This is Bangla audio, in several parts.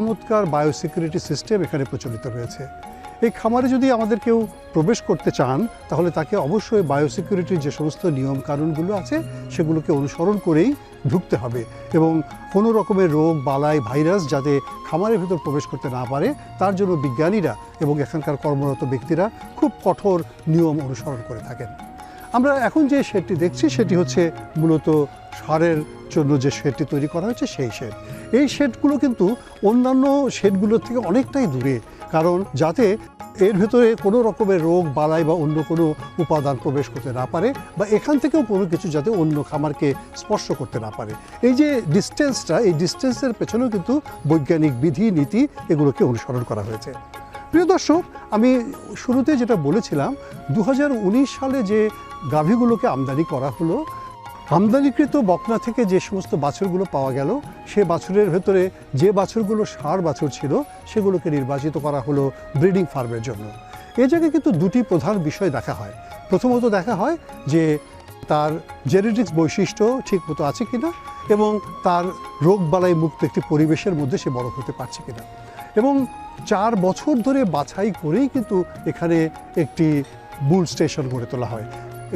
চমৎকার বায়োসিকিউরিটি সিস্টেম এখানে প্রচলিত রয়েছে। এই খামারে যদি আমাদের কেউ প্রবেশ করতে চান, তাহলে তাকে অবশ্যই বায়োসিকিউরিটির যে সমস্ত নিয়ম কানুনগুলো আছে, সেগুলোকে অনুসরণ করেই ঢুকতে হবে এবং কোনো রকমের রোগ, বালাই, ভাইরাস যাতে খামারের ভিতর প্রবেশ করতে না পারে, তার জন্য বিজ্ঞানীরা এবং এখানকার কর্মরত ব্যক্তিরা খুব কঠোর নিয়ম অনুসরণ করে থাকেন। আমরা এখন যে শেডটি দেখছি, সেটি হচ্ছে মূলত সারের জন্য যে শেডটি তৈরি করা হয়েছে, সেই শেড। এই শেডগুলো কিন্তু অন্যান্য শেডগুলোর থেকে অনেকটাই দূরে, কারণ যাতে এর ভেতরে কোনো রকমের রোগ, বালাই বা অন্য কোনো উপাদান প্রবেশ করতে না পারে বা এখান থেকেও কোনো কিছু যাতে অন্য খামারকে স্পর্শ করতে না পারে। এই যে ডিস্টেন্সটা, এই ডিস্টেন্সের পেছনেও কিন্তু বৈজ্ঞানিক বিধি, নীতি এগুলোকে অনুসরণ করা হয়েছে। প্রিয় দর্শক, আমি শুরুতে যেটা বলেছিলাম দু হাজার উনিশ সালে যে গাভীগুলোকে আমদানি করা হলো আমদানিকৃত বকনা থেকে যে সমস্ত বাছুরগুলো পাওয়া গেল, সে বাছুরের ভেতরে যে বাছুরগুলো সার বাছুর ছিল, সেগুলোকে নির্বাচিত করা হলো ব্রিডিং ফার্মের জন্য। এ জায়গায় কিন্তু দুটি প্রধান বিষয় দেখা হয়। প্রথমত দেখা হয় যে তার জেনেটিক্স বৈশিষ্ট্য ঠিক মতো আছে কিনা এবং তার রোগবালাই মুক্ত একটি পরিবেশের মধ্যে সে বড় হতে পারছে কিনা। এবং চার বছর ধরে বাছাই করেই কিন্তু এখানে একটি বুল স্টেশন গড়ে তোলা হয়।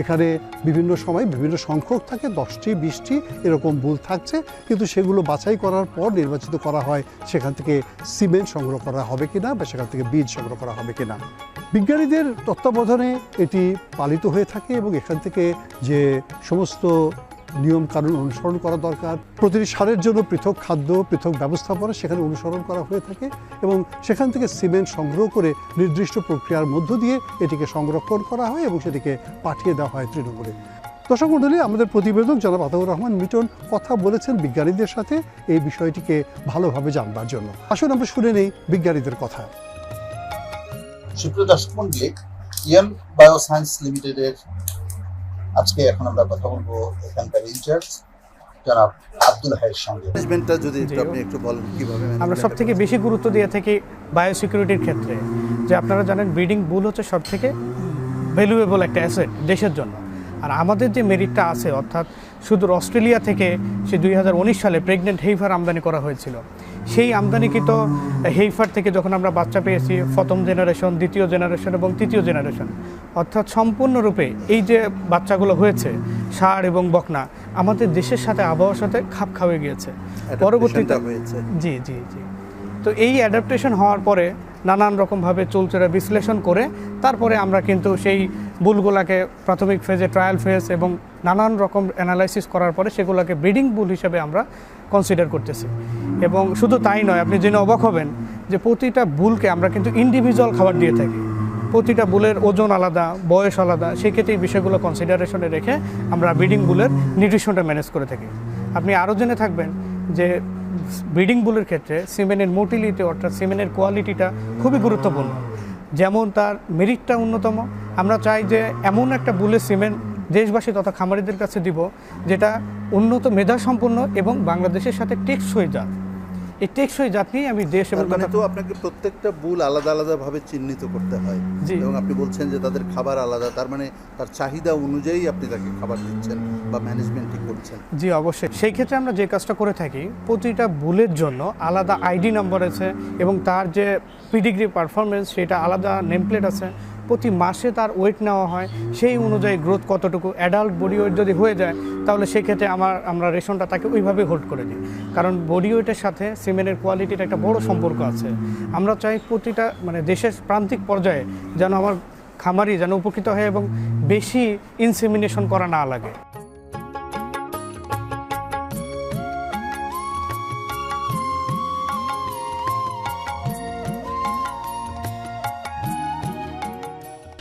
এখানে বিভিন্ন সময় বিভিন্ন সংখ্যক থাকে, দশটি, বিশটি, এরকম ভুল থাকছে। কিন্তু সেগুলো বাছাই করার পর নির্বাচিত করা হয়, সেখান থেকে সিমেন্ট সংগ্রহ করা হবে কিনা বা সেখান থেকে বীজ সংগ্রহ করা হবে কিনা। বিজ্ঞানীদের তত্ত্বাবধানে এটি পালিত হয়ে থাকে এবং এখান থেকে যে সমস্ত নিয়ম কানুন অনুসরণ করা দরকার। প্রতিটি সারের জন্য পৃথক খাদ্য, পৃথক ব্যবস্থাপনা সেখানে অনুসরণ করা হয়ে থাকে এবং সেখান থেকে সিমেন্ট সংগ্রহ করে নির্দিষ্ট প্রক্রিয়ার মধ্য দিয়ে এটিকে সংরক্ষণ করা হয় এবং সেটিকে পাঠিয়ে দেওয়া হয় তৃণমূলে। দর্শক মণ্ডলী আমাদের প্রতিবেদক জনাব আতাউর রহমান মিটন কথা বলেছেন বিজ্ঞানীদের সাথে। এই বিষয়টিকে ভালোভাবে জানবার জন্য। আসুন, আমরা শুনে নেই বিজ্ঞানীদের কথা। সুপ্রিয় দর্শক মন্ডলী ইয়ান বায়োসায়েন্স লিমিটেডের আজকে এখন আমরা কথা বলব এখানকার ইনচার্জ জনাব আব্দুল হাইয়ের সঙ্গে। ম্যানেজমেন্টটা যদি একটু আপনি একটু বলেন কীভাবে আমরা সব থেকে বেশি গুরুত্ব দিয়ে থাকি বায়োসিকিউরিটির ক্ষেত্রে। যে আপনারা জানেন ব্রিডিং বুল হচ্ছে সব থেকে ভ্যালুয়েবল একটা অ্যাসেট দেশের জন্য। আর আমাদের যে মেরিটটা আছে অর্থাৎ শুধু অস্ট্রেলিয়া থেকে সে দুই হাজার উনিশ সালে প্রেগনেন্ট হেইফার আমদানি করা হয়েছিল। সেই আমদানিকৃত হেইফার থেকে যখন আমরা বাচ্চা পেয়েছি প্রথম জেনারেশন দ্বিতীয় জেনারেশন এবং তৃতীয় জেনারেশন অর্থাৎ সম্পূর্ণরূপে এই যে বাচ্চাগুলো হয়েছে সার এবং বকনা আমাদের দেশের সাথে আবহাওয়ার সাথে খাপ খাওয়ে গিয়েছে। পরবর্তীতে হয়েছে। জি জি জি। তো এই অ্যাডাপ্টেশন হওয়ার পরে নানান রকমভাবে চলচেরা বিশ্লেষণ করে তারপরে আমরা কিন্তু সেই বুলগুলাকে প্রাথমিক ফেজে ট্রায়াল ফেজ এবং নানান রকম অ্যানালাইসিস করার পরে সেগুলোকে ব্রিডিং বুল হিসেবে আমরা কনসিডার করতেছি। এবং শুধু তাই নয়, আপনি জেনে অবাক হবেন যে প্রতিটা বুলকে আমরা কিন্তু ইন্ডিভিজুয়াল খাবার দিয়ে থাকি। প্রতিটা বুলের ওজন আলাদা, বয়স আলাদা, সেক্ষেত্রে এই বিষয়গুলো কনসিডারেশনে রেখে আমরা ব্রিডিং বুলের নিউট্রিশনটা ম্যানেজ করে থাকি। আপনি আরও জেনে থাকবেন যে ব্রিডিং বুলের ক্ষেত্রে সিমেনের মোটিলিটি অর্থাৎ সিমেনের কোয়ালিটিটা খুবই গুরুত্বপূর্ণ। যেমন তার মেরিটটা অন্যতম আমরা চাই যে এমন একটা বুলের সিমেন্ট দেশবাসী তথা খামারিদের কাছে দিব যেটা উন্নত মেধা সম্পন্ন এবং বাংলাদেশের সাথে টেকসই জাত। এই টেকসই জাত নিয়েই আমি দেশ এবং মানে তো আপনাকে প্রত্যেকটা বুল আলাদা আলাদাভাবে চিহ্নিত করতে হয়। জি। এবং আপনি বলছেন যে তাদের খাবার আলাদা তার মানে তার চাহিদা অনুযায়ী আপনি তাকে খাবার দিচ্ছেন বা ম্যানেজমেন্টই করছেন। জি অবশ্যই। সেই ক্ষেত্রে আমরা যে কাজটা করে থাকি প্রতিটা বুলের জন্য আলাদা আইডি নাম্বার আছে এবং তার যে পিডিগ্রি পারফরমেন্স সেটা আলাদা নেমপ্লেট আছে। প্রতি মাসে তার ওয়েট নেওয়া হয়, সেই অনুযায়ী গ্রোথ কতটুকু অ্যাডাল্ট বডি ওয়েট যদি হয়ে যায়, তাহলে সেক্ষেত্রে আমার, আমরা রেশনটা তাকে ওইভাবে হোল্ড করে দিই। কারণ বডি ওয়েটের সাথে সিমেন্টের কোয়ালিটির একটা বড় সম্পর্ক আছে। আমরা চাই প্রতিটা মানে দেশের প্রান্তিক পর্যায়ে যেন আমার খামারি যেন উপকৃত হয় এবং বেশি ইনসেমিনেশন করা না লাগে।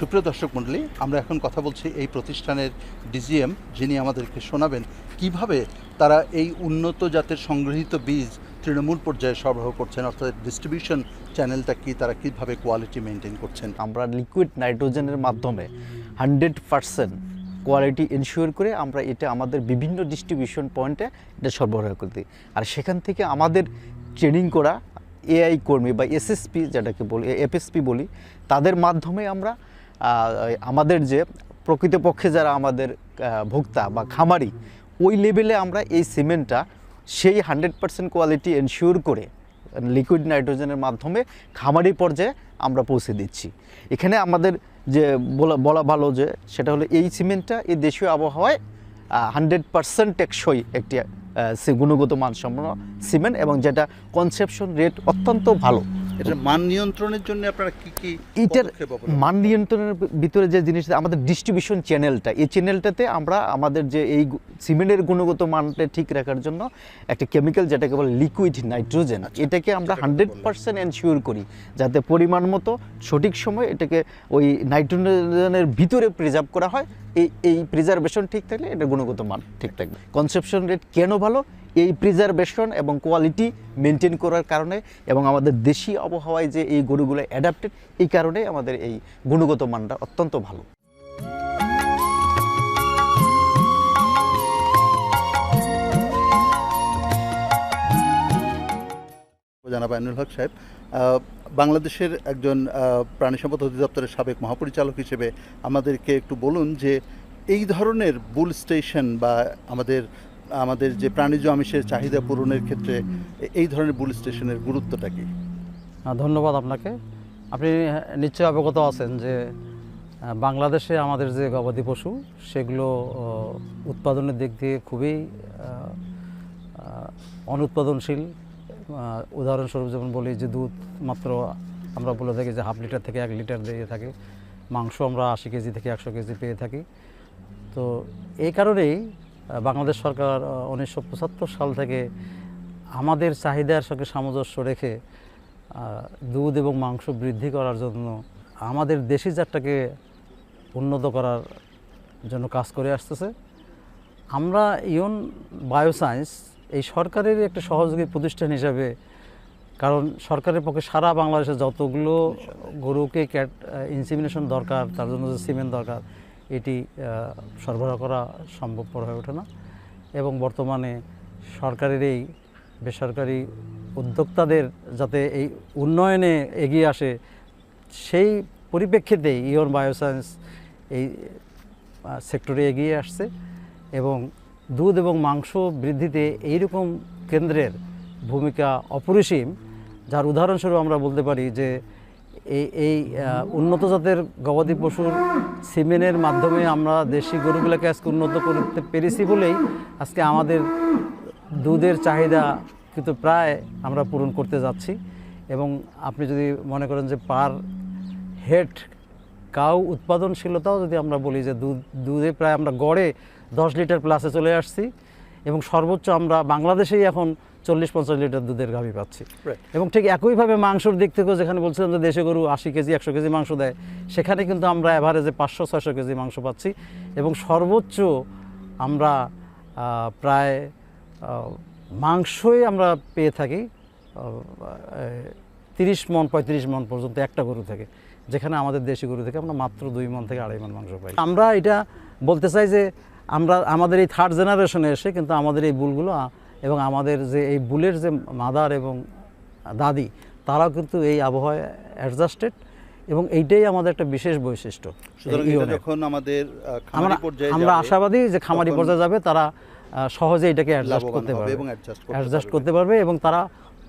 সুপ্রিয় দর্শক মণ্ডলী, আমরা এখন কথা বলছি এই প্রতিষ্ঠানের ডিজিএম যিনি আমাদেরকে শোনাবেন, কীভাবে তারা এই উন্নত জাতের সংগৃহীত বীজ তৃণমূল পর্যায়ে সরবরাহ করছেন, অর্থাৎ ডিস্ট্রিবিউশন চ্যানেলটা কি, তারা কীভাবে কোয়ালিটি মেনটেন করছেন? আমরা লিকুইড নাইট্রোজেনের মাধ্যমে হান্ড্রেড পারসেন্ট কোয়ালিটি ইনশিওর করে আমরা এটা আমাদের বিভিন্ন ডিস্ট্রিবিউশন পয়েন্টে এটা সরবরাহ করে দিই। আর সেখান থেকে আমাদের ট্রেনিং করা এআই কর্মী বা এসএসপি যেটাকে বলি এফএসপি বলি, তাদের মাধ্যমে আমরা আমাদের যে প্রকৃতপক্ষে যারা আমাদের ভোক্তা বা খামারি, ওই লেভেলে আমরা এই সিমেন্টটা সেই হান্ড্রেড পার্সেন্ট কোয়ালিটি এনশিওর করে লিকুইড নাইট্রোজেনের মাধ্যমে খামারি পর্যায়ে আমরা পৌঁছে দিচ্ছি। এখানে আমাদের যে বলা বলা ভালো যে সেটা হলো এই সিমেন্টটা এই দেশীয় আবহাওয়ায় হান্ড্রেড পার্সেন্ট টেকসই একটি গুণগত মানসম্পন্ন সিমেন্ট এবং যেটা কনসেপশন রেট অত্যন্ত ভালো। এটা মান নিয়ন্ত্রণের জন্য আপনারা কি কি এটার মান নিয়ন্ত্রণের ভিতরে যে জিনিসটা আমাদের ডিস্ট্রিবিউশন চ্যানেলটা এই চ্যানেলটাতে আমরা আমাদের যে এই সিমেন্টের গুণগত মানটা ঠিক রাখার জন্য একটা কেমিক্যাল যেটাকে বলে লিকুইড নাইট্রোজেন এটাকে আমরা হান্ড্রেড পার্সেন্ট এনশিওর করি যাতে পরিমাণ মতো সঠিক সময় এটাকে ওই নাইট্রোজেনের ভিতরে প্রিজার্ভ করা হয়। এই এই প্রিজার্ভেশন ঠিক থাকলে এটার গুণগত মান ঠিক থাকবে। কনসেপশন রেট কেন ভালো? এই প্রিজার্ভেশন এবং কোয়ালিটি মেনটেন করার কারণে এবং আমাদের দেশি আবহাওয়ায় যে এই গরুগুলো অ্যাডাপ্টেড এই কারণে আমাদের এই গুণগত মানটা অত্যন্ত ভালো। জানাব আইনুল হক সাহেব বাংলাদেশের একজন প্রাণী সম্পদ অধিদপ্তরের সাবেক মহাপরিচালক হিসেবে আমাদেরকে একটু বলুন যে এই ধরনের বুল স্টেশন বা আমাদের আমাদের যে প্রাণীজ আমিষের চাহিদা পূরণের ক্ষেত্রে এই ধরনের বুল স্টেশনের গুরুত্বটা কি? ধন্যবাদ আপনাকে। আপনি নিশ্চয়ই অবগত আছেন যে বাংলাদেশে আমাদের যে গবাদি পশু, সেগুলো উৎপাদনের দিক দিয়ে খুবই অনুৎপাদনশীল। উদাহরণস্বরূপ যেমন বলি যে দুধ মাত্র আমরা বলে থাকি যে হাফ লিটার থেকে এক লিটার দিয়ে থাকে। মাংস আমরা আশি কেজি থেকে একশো কেজি পেয়ে থাকি। তো এই কারণেই বাংলাদেশ সরকার উনিশশো পঁচাত্তর সাল থেকে আমাদের চাহিদার সঙ্গে সামঞ্জস্য রেখে দুধ এবং মাংস বৃদ্ধি করার জন্য আমাদের দেশি জাতটাকে উন্নত করার জন্য কাজ করে আসতেছে। আমরা ইয়ন বায়োসায়েন্স এই সরকারের একটা সহযোগী প্রতিষ্ঠান হিসাবে, কারণ সরকারের পক্ষে সারা বাংলাদেশে যতগুলো গরুকে ক্যাট ইনসিমিনেশন দরকার, তার জন্য যে সিমেন্ট দরকার এটি সরবরাহ করা সম্ভবপর হয়ে ওঠে না এবং বর্তমানে সরকারের এই বেসরকারি উদ্যোক্তাদের যাতে এই উন্নয়নে এগিয়ে আসে, সেই পরিপ্রেক্ষিতেই ইয়ন বায়োসায়েন্স এই সেক্টরে এগিয়ে আসছে এবং দুধ এবং মাংস বৃদ্ধিতে এইরকম কেন্দ্রের ভূমিকা অপরিসীম, যার উদাহরণস্বরূপ আমরা বলতে পারি যে এই এই উন্নত জাতের গবাদি পশুর সিমেনের মাধ্যমে আমরা দেশি গরুগুলোকে আজকে উন্নত করতে পেরেছি বলেই আজকে আমাদের দুধের চাহিদা কিন্তু প্রায় আমরা পূরণ করতে যাচ্ছি। এবং আপনি যদি মনে করেন যে পার হেড কাউ উৎপাদনশীলতাও যদি আমরা বলি যে দুধ, দুধে প্রায় আমরা গড়ে দশ লিটার প্লাসে চলে আসছি এবং সর্বোচ্চ আমরা বাংলাদেশেই এখন চল্লিশ পঞ্চাশ লিটার দুধের গাভী পাচ্ছি। এবং ঠিক একইভাবে মাংসর দিক থেকেও যেখানে বলছিলাম যে দেশে গরু আশি কেজি একশো কেজি মাংস দেয় সেখানে কিন্তু আমরা অ্যাভারেজে পাঁচশো ছয়শো কেজি মাংস পাচ্ছি। এবং সর্বোচ্চ আমরা প্রায় মাংসই আমরা পেয়ে থাকি তিরিশ মন পঁয়ত্রিশ মন পর্যন্ত একটা গরু থেকে। যেখানে আমাদের দেশি গরু থেকে আমরা মাত্র দুই মন থেকে আড়াই মন মাংস পাই। আমরা এটা বলতে চাই যে আমরা আমাদের এই থার্ড জেনারেশনে এসে কিন্তু আমাদের এই বুলগুলো এবং আমাদের যে এই বুলের যে মাদার এবং দাদি তারাও কিন্তু এই আবহাওয়ায় অ্যাডজাস্টেড এবং এইটাই আমাদের একটা বিশেষ বৈশিষ্ট্য। যখন আমাদের আমরা আশাবাদী যে খামারি পর্যায়ে যাবে তারা সহজে এটাকে অ্যাডজাস্ট করতে পারবে। এবং অ্যাডজাস্ট করতে পারবে। এবং তারা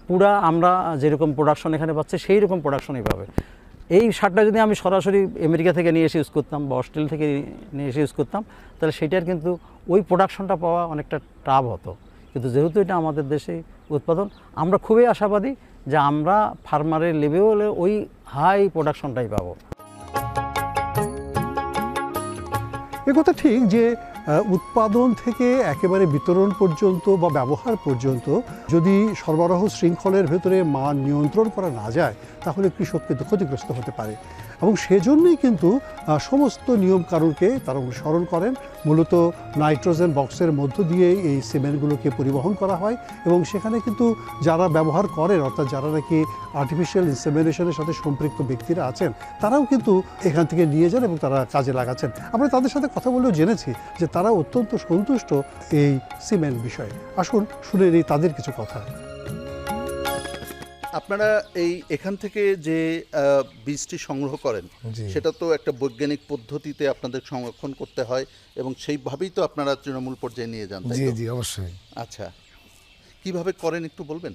পুরা আমরা যেরকম প্রোডাকশন এখানে পাচ্ছি সেই রকম প্রোডাকশনই পাবে। এই সারটা যদি আমি সরাসরি আমেরিকা থেকে নিয়ে এসে ইউজ করতাম বা অস্ট্রেলিয়া থেকে নিয়ে এসে ইউজ করতাম তাহলে সেটার কিন্তু ওই প্রোডাকশনটা পাওয়া অনেকটা টাফ হতো। কিন্তু যেহেতু এটা আমাদের দেশে উৎপাদন, আমরা খুবই আশাবাদী যে আমরা ফার্মারের লেভেলে ওই হাই প্রোডাকশনটাই পাবো। একথা ঠিক যে উৎপাদন থেকে একেবারে বিতরণ পর্যন্ত বা ব্যবহার পর্যন্ত যদি সরবরাহ শৃঙ্খলের ভেতরে মান নিয়ন্ত্রণ করা না যায়, তাহলে কৃষক কিন্তু ক্ষতিগ্রস্ত হতে পারে। এবং সেজন্যই কিন্তু সমস্ত নিয়মকানুনকে তারা অনুসরণ করেন। মূলত নাইট্রোজেন বক্সের মধ্য দিয়ে এই সিমেন্টগুলোকে পরিবহন করা হয় এবং সেখানে কিন্তু যারা ব্যবহার করেন, অর্থাৎ যারা নাকি আর্টিফিশিয়াল ইনসেমিনেশনের সাথে সম্পৃক্ত ব্যক্তিরা আছেন, তারাও কিন্তু এখান থেকে নিয়ে যান এবং তারা কাজে লাগাচ্ছেন। আমরা তাদের সাথে কথা বলেও জেনেছি যে তারা অত্যন্ত সন্তুষ্ট এই সিমেন্ট বিষয়ে। আসুন, শুনে নিই তাদের কিছু কথা। আপনারা এই এখান থেকে যে বীজটি সংগ্রহ করেন সেটা তো একটা বৈজ্ঞানিক পদ্ধতিতে আপনাদের সংরক্ষণ করতে হয় এবং সেইভাবেই তো আপনারা তৃণমূল পর্যায়ে নিয়ে যান জি জি অবশ্যই। আচ্ছা। কীভাবে করেন একটু বলবেন?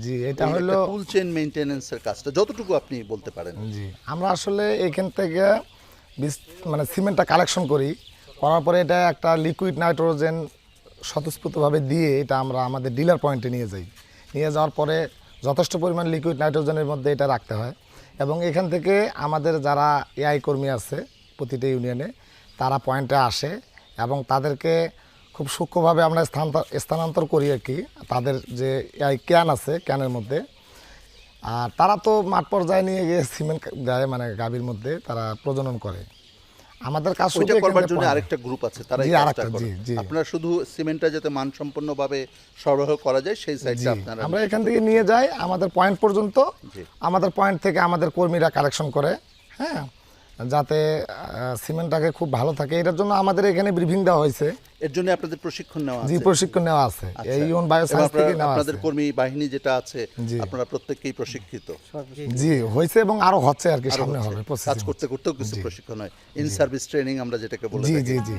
জি এটা হলো টুল চেন মেইনটেনেন্সের কাজটা যতটুকু আপনি বলতে পারেন। জি আমরা আসলে এখান থেকে বিস- মানে সিমেন্টটা কালেকশন করি করার পরে এটা একটা লিকুইড নাইট্রোজেন স্বতঃস্ফূর্তভাবে দিয়ে এটা আমরা আমাদের ডিলার পয়েন্টে নিয়ে যাই। নিয়ে যাওয়ার পরে যথেষ্ট পরিমাণ লিকুইড নাইট্রোজেনের মধ্যে এটা রাখতে হয়। এবং এখান থেকে আমাদের যারা এআই কর্মী আছে প্রতিটা ইউনিয়নে তারা পয়েন্টে আসে এবং তাদেরকে খুব সূক্ষ্মভাবে আমরা স্থানান্তর স্থানান্তর করি আর কি, তাদের যে এআই ক্যান আছে ক্যানের মধ্যে। আর তারা তো মাঠ পর্যায়ে নিয়ে গিয়ে সিমেন্ট দেয় মানে গাভীর মধ্যে তারা প্রজনন করে। আমাদের কাজ ওইটা করবার জন্য আরেকটা গ্রুপ আছে তারা কাজটা করে। আপনারা শুধু সিমেন্টটা যাতে মানসম্পন্নভাবে সরবরাহ করা যায় সেই সাইডটা আপনারা আমরা এখান থেকে নিয়ে যাই আমাদের পয়েন্ট পর্যন্ত। আমাদের পয়েন্ট থেকে আমাদের কর্মীরা কালেকশন করে হ্যাঁ? যাতে সিমেন্টটাকে খুব ভালো থাকে। এটার জন্য আমাদের এখানে ব্রিফিং দেওয়া হয়েছে। এর জন্য আপনাদের প্রশিক্ষণ নেওয়া আছে। জি প্রশিক্ষণ নেওয়া আছে। আচ্ছা। এই ইউন বায়োসায়েন্স থেকে নেওয়া আছে। আপনাদের কর্মী বাহিনী যেটা আছে আপনারা প্রত্যেককেই প্রশিক্ষিত। জি। হয়েছে এবং আরও হচ্ছে আর কি সামনে হবে কাজ করতে করতেও কিছু প্রশিক্ষণ হয়। ইন সার্ভিস ট্রেনিং আমরা যেটাকে বলি জি জি জি।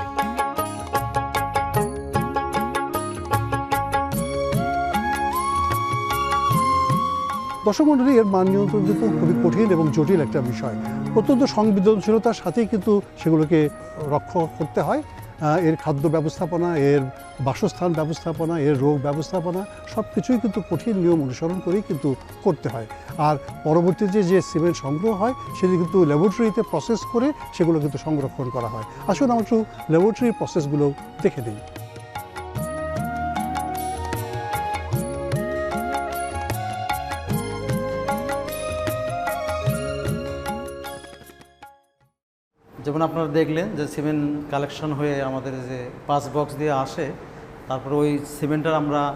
দর্শক মণ্ডলী এর মান নিয়ন্ত্রণ কিন্তু খুবই কঠিন এবং জটিল একটা বিষয়। অত্যন্ত সংবেদনশীলতার সাথেই কিন্তু সেগুলোকে রক্ষা করতে হয়। এর খাদ্য ব্যবস্থাপনা, এর বাসস্থান ব্যবস্থাপনা, এর রোগ ব্যবস্থাপনা সব কিছুই কিন্তু কঠিন নিয়ম অনুসরণ করেই কিন্তু করতে হয়। আর পরবর্তীতে যে সিমেন্ট সংগ্রহ হয়, সেটি কিন্তু ল্যাবরেটরিতে প্রসেস করে সেগুলো কিন্তু সংরক্ষণ করা হয়। আসুন আমরা একটু ল্যাবরেটরির প্রসেসগুলো দেখে নিই। যেমন আপনারা দেখলেন যে সিমেন্ট কালেকশন হয়ে আমাদের যে পাঁচ বক্স দিয়ে আসে তারপর ওই সিমেন্টের আমরা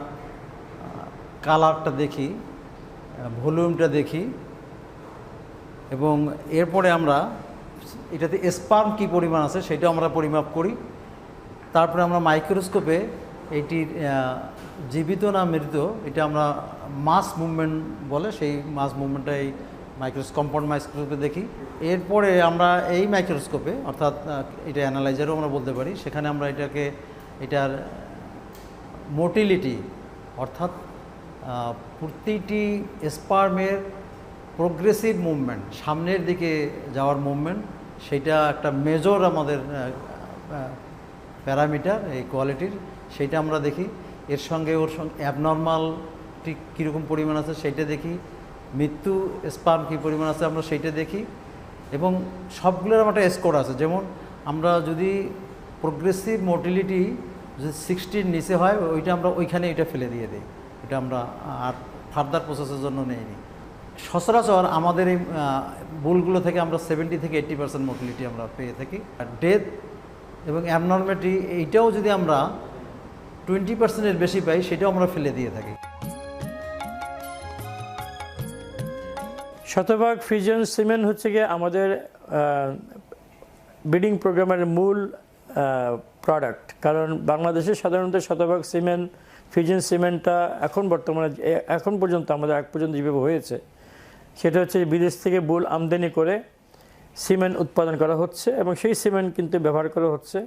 কালারটা দেখি ভলিউমটা দেখি এবং এরপরে আমরা এটাতে স্পার্ম কী পরিমাণ আছে সেটা আমরা পরিমাপ করি। তারপরে আমরা মাইক্রোস্কোপে আহ, জীবিত না মৃত এটা আমরা মাস মুভমেন্ট বলে সেই মাস মুভমেন্টটা এই মাইক্রোস কম্পাউন্ড মাইক্রোস্কোপে দেখি। এরপরে আমরা এই মাইক্রোস্কোপে অর্থাৎ এটা অ্যানালাইজারও আমরা বলতে পারি, সেখানে আমরা এটাকে, এটার মোটিলিটি অর্থাৎ প্রতিটি স্পার্মের প্রোগ্রেসিভ মুভমেন্ট সামনের দিকে যাওয়ার মুভমেন্ট সেটা একটা মেজর আমাদের প্যারামিটার এই কোয়ালিটির সেইটা আমরা দেখি। এর সঙ্গে ওর সঙ্গে অ্যাবনর্মাল ঠিক কীরকম পরিমাণ আছে সেইটা দেখি। মৃত্যু স্পার্ম কী পরিমাণ আছে আমরা সেইটা দেখি এবং সবগুলোর আমার একটা স্কোর আছে। যেমন আমরা যদি প্রোগ্রেসিভ মোটিলিটি যদি সিক্সটির নিচে হয়, ওইটা আমরা ওইখানে এটা ফেলে দিয়ে দিই। এটা আমরা আর ফার্দার প্রসেসের জন্য নেইনি। সচরাচর আমাদের এই বুলগুলো থেকে আমরা সেভেন্টি থেকে এইট্টি পার্সেন্ট মোটিলিটি আমরা পেয়ে থাকি। আর ডেথ এবং অ্যাবনর্মেটি এইটাও যদি আমরা টোয়েন্টি পার্সেন্টের বেশি পাই, সেটাও আমরা ফেলে দিয়ে থাকি। শতভাগ ফিউশন সিমেন্ট হচ্ছে গিয়ে আমাদের ব্রিডিং প্রোগ্রামের মূল প্রোডাক্ট কারণ বাংলাদেশে সাধারণত শতভাগ সিমেন্ট, ফিউশন সিমেন্টটা এখন বর্তমানে এখন পর্যন্ত আমাদের এক পর্যন্ত যেভাবে হয়েছে, সেটা হচ্ছে বিদেশ থেকে বুল আমদানি করে সিমেন্ট উৎপাদন করা হচ্ছে এবং সেই সিমেন্ট কিন্তু ব্যবহার করা হচ্ছে।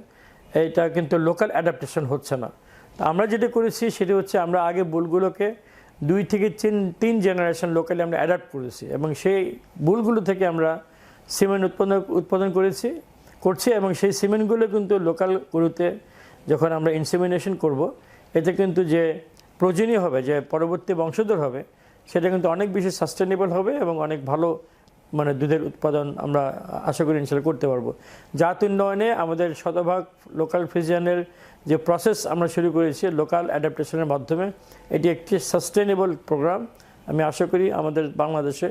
এইটা কিন্তু লোকাল অ্যাডাপ্টেশন হচ্ছে না। তো আমরা যেটা করেছি সেটা হচ্ছে আমরা আগে বুলগুলোকে দুই থেকে তিন তিন জেনারেশন লোকালি আমরা অ্যাডাপ্ট করেছি এবং সেই ভুলগুলো থেকে আমরা সিমেন্ট উৎপাদন উৎপাদন করেছি, করছি এবং সেই সিমেন্টগুলো কিন্তু লোকাল গরুতে যখন আমরা ইনসিমিনেশন করব, এতে কিন্তু যে প্রয়োজনীয় হবে, যে পরবর্তী বংশধর হবে, সেটা কিন্তু অনেক বেশি সাস্টেনেবল হবে এবং অনেক ভালো মানে দুধের উৎপাদন আমরা আশা করি ইনশাল্লাহ করতে পারব। জাত উন্নয়নে আমাদের শতভাগ লোকাল ফিজিয়ানের যে প্রসেস আমরা শুরু করেছি লোকাল অ্যাডাপ্টেশনের মাধ্যমে, এটি একটি সাস্টেনেবল প্রোগ্রাম আমি আশা করি আমাদের বাংলাদেশে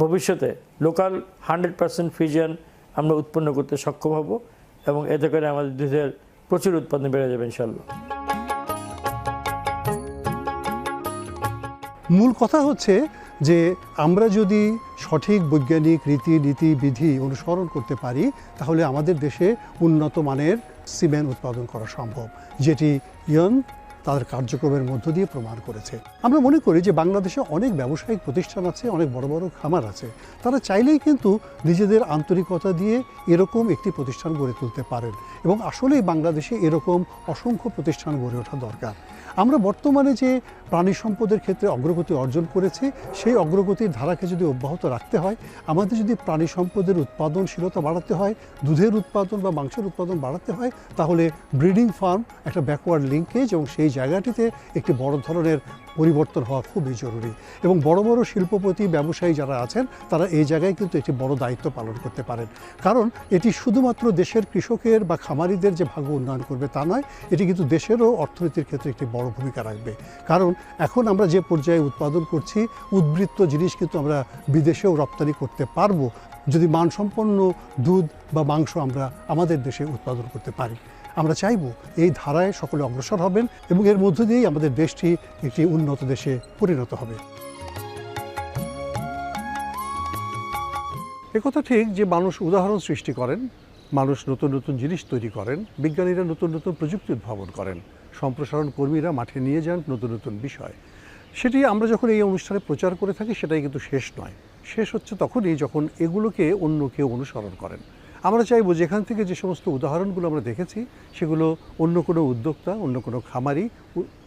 ভবিষ্যতে লোকাল হান্ড্রেড পার্সেন্ট ফিজিয়ান আমরা উৎপন্ন করতে সক্ষম হব এবং এতে করে আমাদের দুধের প্রচুর উৎপাদন বেড়ে যাবে ইনশাল্লাহ। মূল কথা হচ্ছে যে আমরা যদি সঠিক বৈজ্ঞানিক রীতি বিধি অনুসরণ করতে পারি, তাহলে আমাদের দেশে উন্নত মানের সিমেন্ট উৎপাদন করা সম্ভব, যেটি ইয়ন তাদের কার্যক্রমের মধ্য দিয়ে প্রমাণ করেছে। আমরা মনে করি যে বাংলাদেশে অনেক ব্যবসায়িক প্রতিষ্ঠান আছে, অনেক বড় বড় খামার আছে। তারা চাইলেই কিন্তু নিজেদের আন্তরিকতা দিয়ে এরকম একটি প্রতিষ্ঠান গড়ে তুলতে পারেন। এবং আসলেই বাংলাদেশে এরকম অসংখ্য প্রতিষ্ঠান গড়ে ওঠা দরকার। আমরা বর্তমানে যে প্রাণী সম্পদের ক্ষেত্রে অগ্রগতি অর্জন করেছি, সেই অগ্রগতির ধারাকে যদি অব্যাহত রাখতে হয়, আমাদের যদি প্রাণী সম্পদের উৎপাদনশীলতা বাড়াতে হয়, দুধের উৎপাদন বা মাংসের উৎপাদন বাড়াতে হয়, তাহলে ব্রিডিং ফার্ম একটা ব্যাকওয়ার্ড লিঙ্কেজ এবং সেই জায়গাটিতে একটি বড় ধরনের পরিবর্তন হওয়া খুবই জরুরি। এবং বড় বড় শিল্পপতি, ব্যবসায়ী যারা আছেন, তারা এই জায়গায় কিন্তু একটি বড় দায়িত্ব পালন করতে পারেন। কারণ এটি শুধুমাত্র দেশের কৃষকের বা খামারিদের যে ভাগ্য উন্নয়ন করবে তা নয়, এটি কিন্তু দেশেরও অর্থনীতির ক্ষেত্রে একটি বড় ভূমিকা রাখবে। কারণ এখন আমরা যে পর্যায়ে উৎপাদন করছি, উদ্বৃত্ত জিনিস কিন্তু আমরা বিদেশেও রপ্তানি করতে পারব। যদি মানসম্পন্ন দুধ বা মাংস আমরা আমাদের দেশে উৎপাদন করতে পারি। আমরা চাইব এই ধারায় সকলে অগ্রসর হবেন এবং এর মধ্য দিয়েই আমাদের দেশটি একটি উন্নত দেশে পরিণত হবে। একথা ঠিক যে মানুষ উদাহরণ সৃষ্টি করেন, মানুষ নতুন নতুন জিনিস তৈরি করেন, বিজ্ঞানীরা নতুন নতুন প্রযুক্তি উদ্ভাবন করেন, সম্প্রসারণ কর্মীরা মাঠে নিয়ে যান নতুন নতুন বিষয়। সেটি আমরা যখন এই অনুষ্ঠানে প্রচার করে থাকি সেটাই কিন্তু শেষ নয়। শেষ হচ্ছে তখনই যখন এগুলোকে অন্য কেউ অনুসরণ করেন। আমরা চাইব যেখান থেকে যে সমস্ত উদাহরণগুলো আমরা দেখেছি, সেগুলো অন্য কোনো উদ্যোক্তা, অন্য কোনো খামারি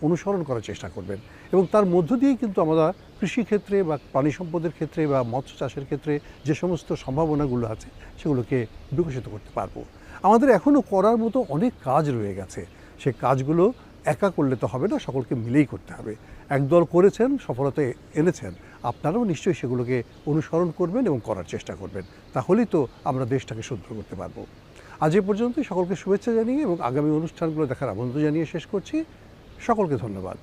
অনুসরণ করার চেষ্টা করবেন। এবং তার মধ্য দিয়েই কিন্তু আমরা কৃষিক্ষেত্রে বা প্রাণী সম্পদের ক্ষেত্রে বা মৎস্য চাষের ক্ষেত্রে যে সমস্ত সম্ভাবনাগুলো আছে, সেগুলোকে বিকশিত করতে পারব। আমাদের এখনও করার মতো অনেক কাজ রয়ে গেছে। সে কাজগুলো একা করলে তো হবে না, সকলকে মিলেই করতে হবে। একদল করেছেন, সফলতা এনেছেন। আপনারাও নিশ্চয়ই সেগুলোকে অনুসরণ করবেন এবং করার চেষ্টা করবেন। তাহলেই তো আমরা দেশটাকে শুদ্ধ করতে পারব। আজ এ পর্যন্ত সকলকে শুভেচ্ছা জানিয়ে এবং আগামী অনুষ্ঠানগুলো দেখার আমন্ত্রণ জানিয়ে শেষ করছি। সকলকে ধন্যবাদ।